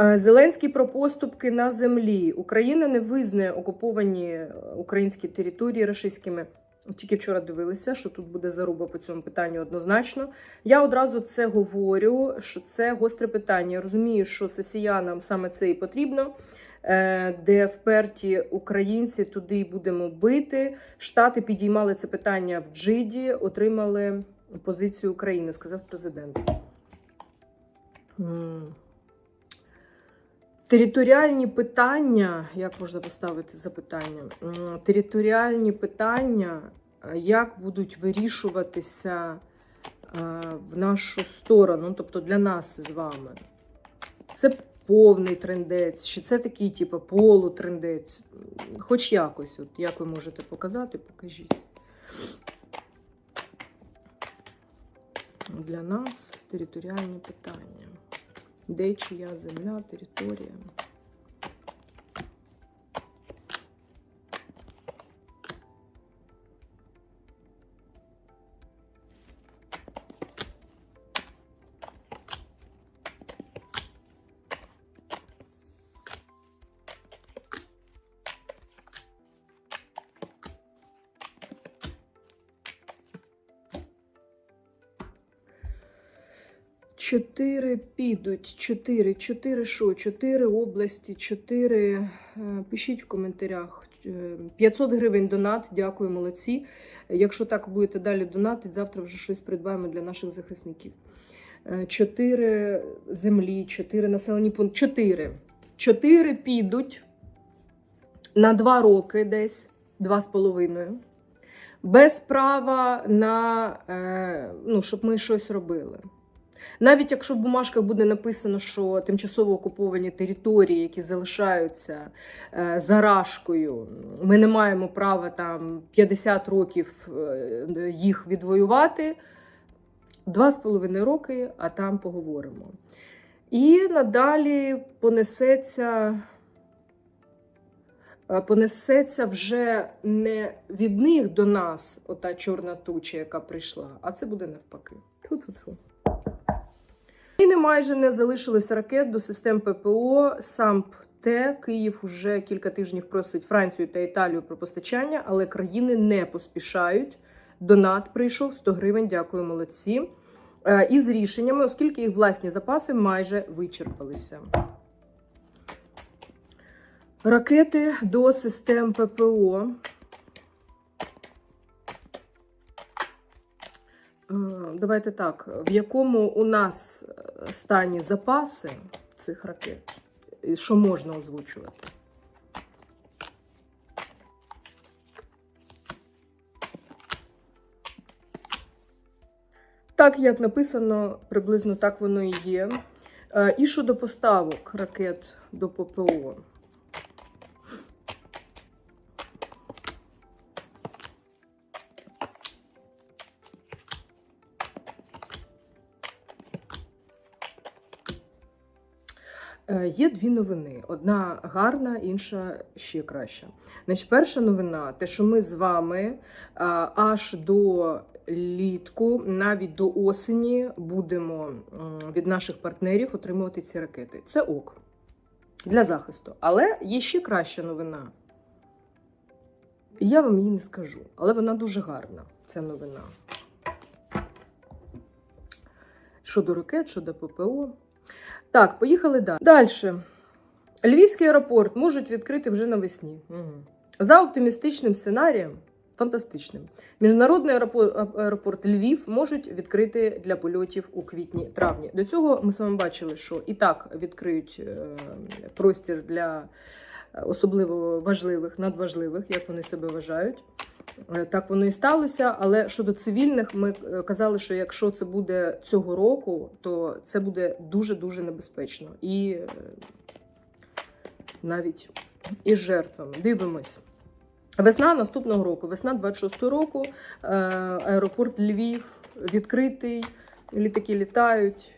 Е, Зеленський про поступки на землі. Україна не визнає окуповані е, українські території рашистськими. Тільки вчора дивилися, що тут буде заруба по цьому питанню однозначно. Я одразу це говорю, що це гостре питання. Я розумію, що сесіянам саме це і потрібно. Е, Де вперті українці туди й будемо бити. Штати підіймали це питання в Джиді, отримали позицію України, сказав президент. Територіальні питання, як можна поставити запитання? Територіальні питання, е, як будуть вирішуватися е, в нашу сторону, тобто для нас з вами. Це повний трендець, чи це такий, типу, полутрендець? Хоч якось, от як ви можете показати, покажіть. Для нас територіальні питання. Де чия земля, територія? Чотири підуть. Чотири. Чотири що? Чотири області, чотири. Е, Пишіть в коментарях. Е, 500 гривень донат. Дякую, молодці. Якщо так будете далі донатити, завтра вже щось придбаємо для наших захисників. Е, Чотири землі, чотири населені пункти. Чотири. Чотири підуть на два роки десь, два з половиною. Без права на е, ну, щоб ми щось робили. Навіть якщо в бумажках буде написано, що тимчасово окуповані території, які залишаються е, зарашкою, ми не маємо права там 50 років е, їх відвоювати. Два з половиною роки, а там поговоримо. І надалі понесеться, е, понесеться вже не від них до нас, ота чорна туча, яка прийшла, а це буде навпаки. Тьфу-тьфу-тьфу. І не майже не залишилось ракет до систем ППО. САМП Т Київ уже кілька тижнів просить Францію та Італію про постачання, але країни не поспішають. Донат прийшов 100 гривень. Дякую, молодці. Е, І з рішеннями, оскільки їх власні запаси майже вичерпалися. Ракети до систем ППО. Давайте так, в якому у нас е, стані запаси цих ракет, і що можна озвучувати? Так, як написано, приблизно так воно і є. Е, І щодо поставок ракет до ППО. Є дві новини: одна гарна, інша ще краща. Значить, перша новина те, що ми з вами аж до літку, навіть до осені, будемо від наших партнерів отримувати ці ракети. Це ок для захисту. Але є ще краща новина. Я вам її не скажу, але вона дуже гарна. Ця новина. Щодо ракет, щодо ППО. Так, поїхали далі. Далі. Львівський аеропорт можуть відкрити вже навесні. Угу. За оптимістичним сценарієм, фантастичним, міжнародний аеропорт, Львів можуть відкрити для польотів у квітні-травні. До цього ми з вами бачили, що і так відкриють е, простір для особливо важливих, надважливих, як вони себе вважають. Е, Так воно і сталося. Але щодо цивільних, ми е, казали, що якщо це буде цього року, то це буде дуже дуже небезпечно і е, навіть із жертвами. Дивимось. Весна наступного року, весна 26-го року, аеропорт Львів відкритий, літаки літають.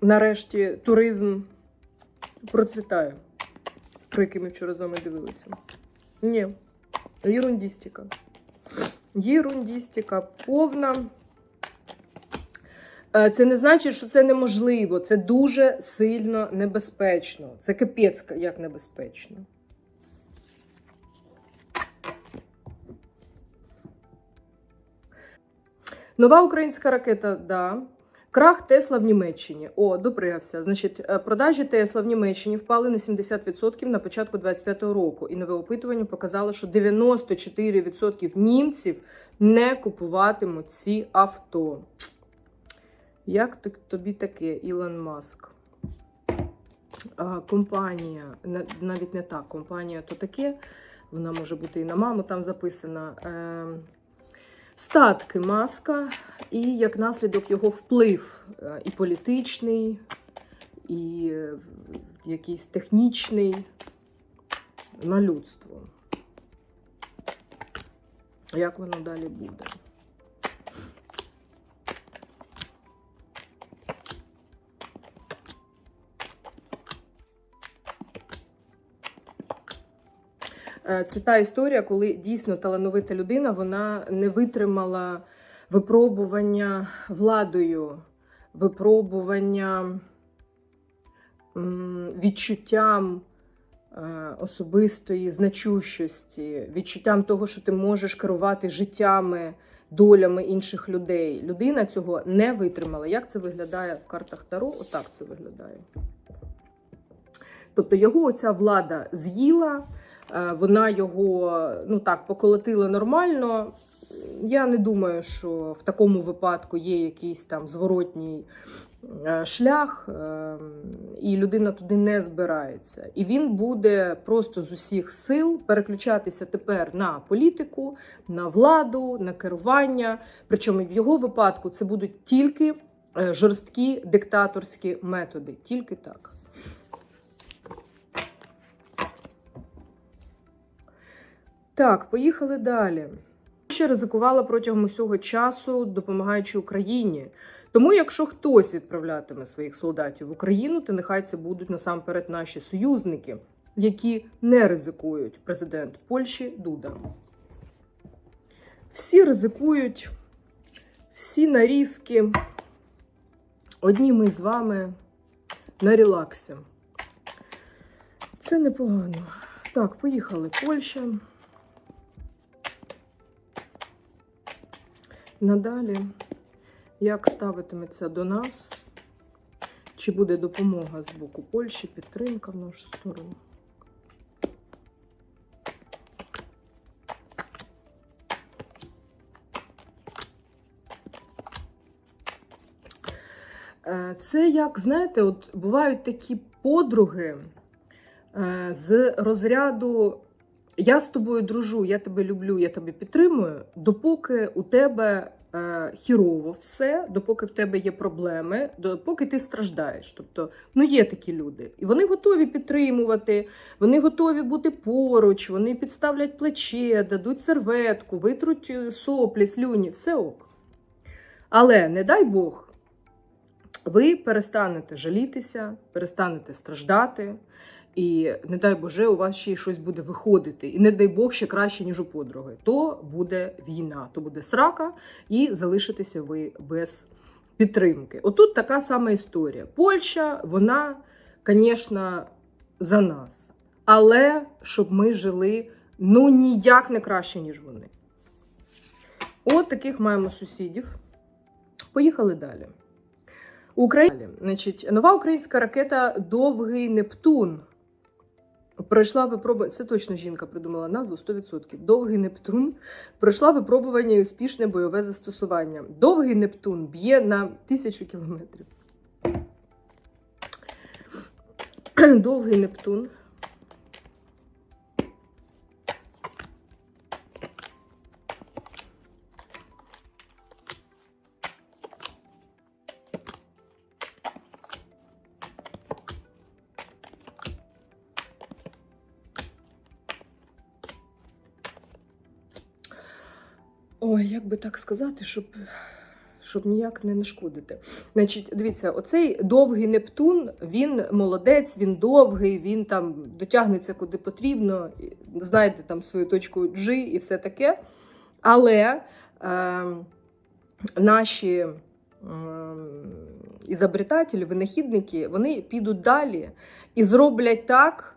Нарешті туризм процвітає, про який ми вчора з вами дивилися. Ні, Ерундістика. Ерундістика повна. Е, Це не значить, що це неможливо. Це дуже сильно небезпечно. Це капець як небезпечно. Нова українська ракета, да. Крах Тесла в Німеччині. О, допригався. Значить, е, продажі Тесла в Німеччині впали на 70% на початку 25-го року. І нове опитування показало, що 94% німців не купуватимуть ці авто. Як тобі таке, Ілон Маск? А, компанія, навіть не так, компанія то таке, вона може бути і на маму там записана. Е, статки маска, і як наслідок його вплив е, і політичний, і е, якийсь технічний на людство. Як воно далі буде? Це та історія, коли дійсно талановита людина вона не витримала випробування владою, випробування відчуттям е, особистої значущості, відчуттям того, що ти можеш керувати життями, долями інших людей. Людина цього не витримала. Як це виглядає в картах Таро? Отак це виглядає. Тобто його оця влада з'їла. Е, Вона його ну так поколотила нормально. Я не думаю, що в такому випадку є якийсь там зворотній е, шлях, е, і людина туди не збирається. І він буде просто з усіх сил переключатися тепер на політику, на владу, на керування. Причому в його випадку це будуть тільки е, жорсткі диктаторські методи. Тільки так. Так, поїхали далі. Ще ризикувала протягом усього часу, допомагаючи Україні. Тому, якщо хтось відправлятиме своїх солдатів в Україну, то нехай це будуть насамперед наші союзники, які не ризикують. Президент Польщі Дуда. Всі ризикують, всі на різки. Одні ми з вами на релаксі. Це непогано. Так, поїхали. Польща. Надалі, як ставитиметься до нас? Чи буде допомога з боку Польщі, підтримка в нашу сторону? Е, Це як, знаєте, от бувають такі подруги е, з розряду я з тобою дружу, я тебе люблю, я тебе підтримую, допоки у тебе е, хірово все, допоки в тебе є проблеми, допоки ти страждаєш. Тобто, ну є такі люди, і вони готові підтримувати, вони готові бути поруч, вони підставлять плече, дадуть серветку, витруть е, соплі, слюні, все ок. Але не дай Бог, ви перестанете жалітися, перестанете страждати. І не дай Боже, у вас ще й щось буде виходити. І не дай Бог ще краще, ніж у подруги. То буде війна, то буде срака, і залишитеся ви без підтримки. Отут така сама історія. Польща, вона, звісно, за нас. Але щоб ми жили ну ніяк не краще, ніж вони. От таких маємо сусідів. Поїхали далі. Україна, значить, нова українська ракета Довгий Нептун. Пройшла випробування. Це точно жінка придумала назву 100%. Довгий Нептун пройшла випробування і успішне бойове застосування. Довгий Нептун б'є на тисячу кілометрів. Довгий Нептун. Ой, як би так сказати, щоб, щоб ніяк не нашкодити. Значить, дивіться, оцей довгий Нептун, він молодець, він довгий, він там дотягнеться куди потрібно, і, знаєте, там свою точку G і все таке. Але е, наші ем, ізобретателі, винахідники, вони підуть далі і зроблять так,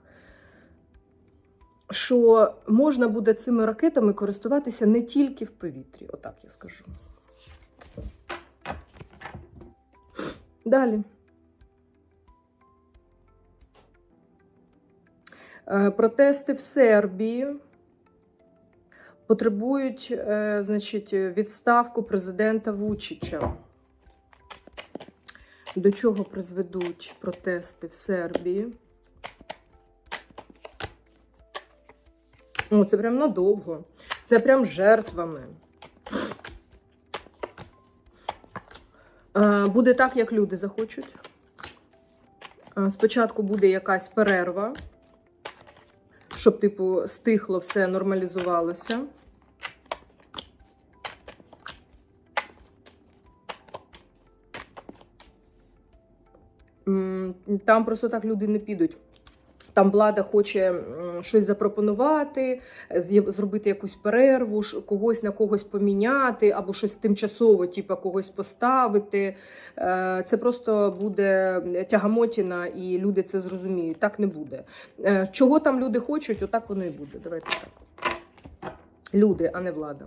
що можна буде цими ракетами користуватися не тільки в повітрі. Отак я скажу. Далі. Е, Протести в Сербії потребують е, значить, відставку президента Вучича. До чого призведуть протести в Сербії? О, це прям надовго. Це прям жертвами. Буде так, як люди захочуть. Спочатку буде якась перерва, щоб, типу, стихло все, нормалізувалося. Там просто так люди не підуть. Там влада хоче щось запропонувати, зробити якусь перерву, когось на когось поміняти, або щось тимчасово, типу, когось поставити. Е, Це просто буде тягамотіна, і люди це зрозуміють. Так не буде. Е, Чого там люди хочуть, отак воно і буде. Давайте так. Люди, а не влада.